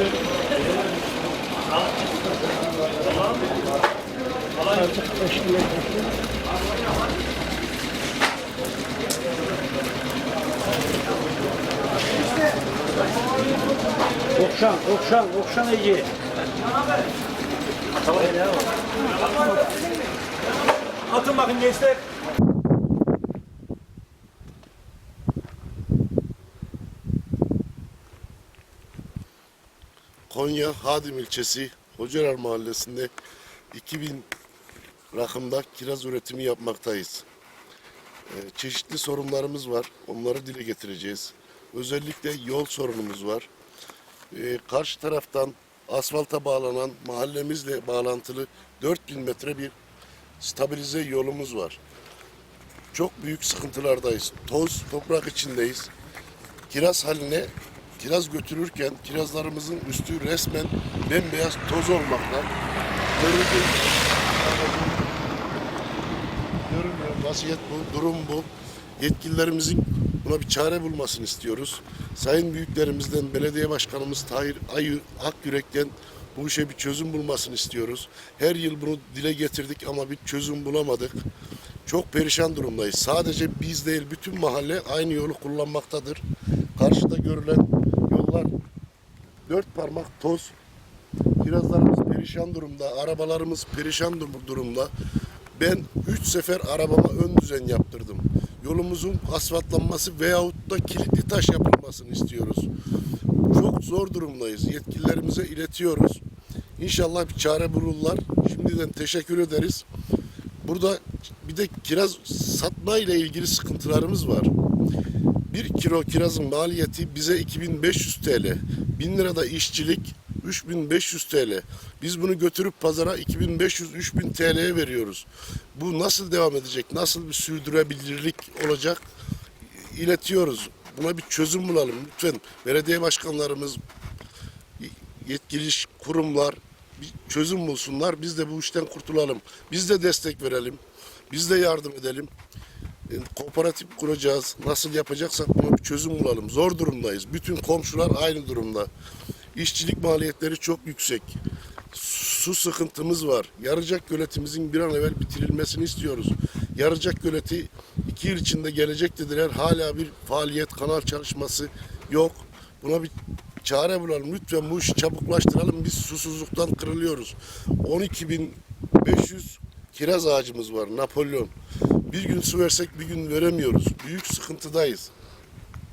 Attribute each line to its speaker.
Speaker 1: Okşan, okşan, okşan Ece.
Speaker 2: Atın bakın gençler.
Speaker 3: Konya Hadim ilçesi Hocalar Mahallesi'nde 2000 rakımda kiraz üretimi yapmaktayız. Ee, çeşitli sorunlarımız var. Onları dile getireceğiz. Özellikle yol sorunumuz var. Ee, karşı taraftan asfalta bağlanan mahallemizle bağlantılı 4000 metre bir stabilize yolumuz var. Çok büyük sıkıntılardayız. Toz, toprak içindeyiz kiraz haline kiraz götürürken kirazlarımızın üstü resmen bembeyaz toz olmakta. Görüldüğü görünüyor. Vaziyet bu, durum bu. Yetkililerimizin buna bir çare bulmasını istiyoruz. Sayın büyüklerimizden belediye başkanımız Tahir Ayı Akyürek'ten bu işe bir çözüm bulmasını istiyoruz. Her yıl bunu dile getirdik ama bir çözüm bulamadık. Çok perişan durumdayız. Sadece biz değil bütün mahalle aynı yolu kullanmaktadır. Karşıda görülen dört parmak toz. Kirazlarımız perişan durumda, arabalarımız perişan dur- durumda. Ben üç sefer arabama ön düzen yaptırdım. Yolumuzun asfaltlanması veyahut da kilitli taş yapılmasını istiyoruz. Çok zor durumdayız. Yetkililerimize iletiyoruz. İnşallah bir çare bulurlar. Şimdiden teşekkür ederiz. Burada bir de kiraz satma ile ilgili sıkıntılarımız var. Bir kilo kirazın maliyeti bize 2500 TL. 1000 lirada işçilik 3500 TL. Biz bunu götürüp pazara 2500-3000 TL'ye veriyoruz. Bu nasıl devam edecek? Nasıl bir sürdürülebilirlik olacak? İletiyoruz. Buna bir çözüm bulalım lütfen. Belediye başkanlarımız, yetkili kurumlar bir çözüm bulsunlar. Biz de bu işten kurtulalım. Biz de destek verelim. Biz de yardım edelim. Kooperatif kuracağız. Nasıl yapacaksak buna bir çözüm bulalım. Zor durumdayız. Bütün komşular aynı durumda. İşçilik maliyetleri çok yüksek. Su sıkıntımız var. Yarıcak göletimizin bir an evvel bitirilmesini istiyoruz. Yarıcak göleti iki yıl içinde gelecek dediler. Hala bir faaliyet, kanal çalışması yok. Buna bir çare bulalım. Lütfen bu işi çabuklaştıralım. Biz susuzluktan kırılıyoruz. 12.500 kiraz ağacımız var. Napolyon. Bir gün su versek bir gün veremiyoruz. Büyük sıkıntıdayız.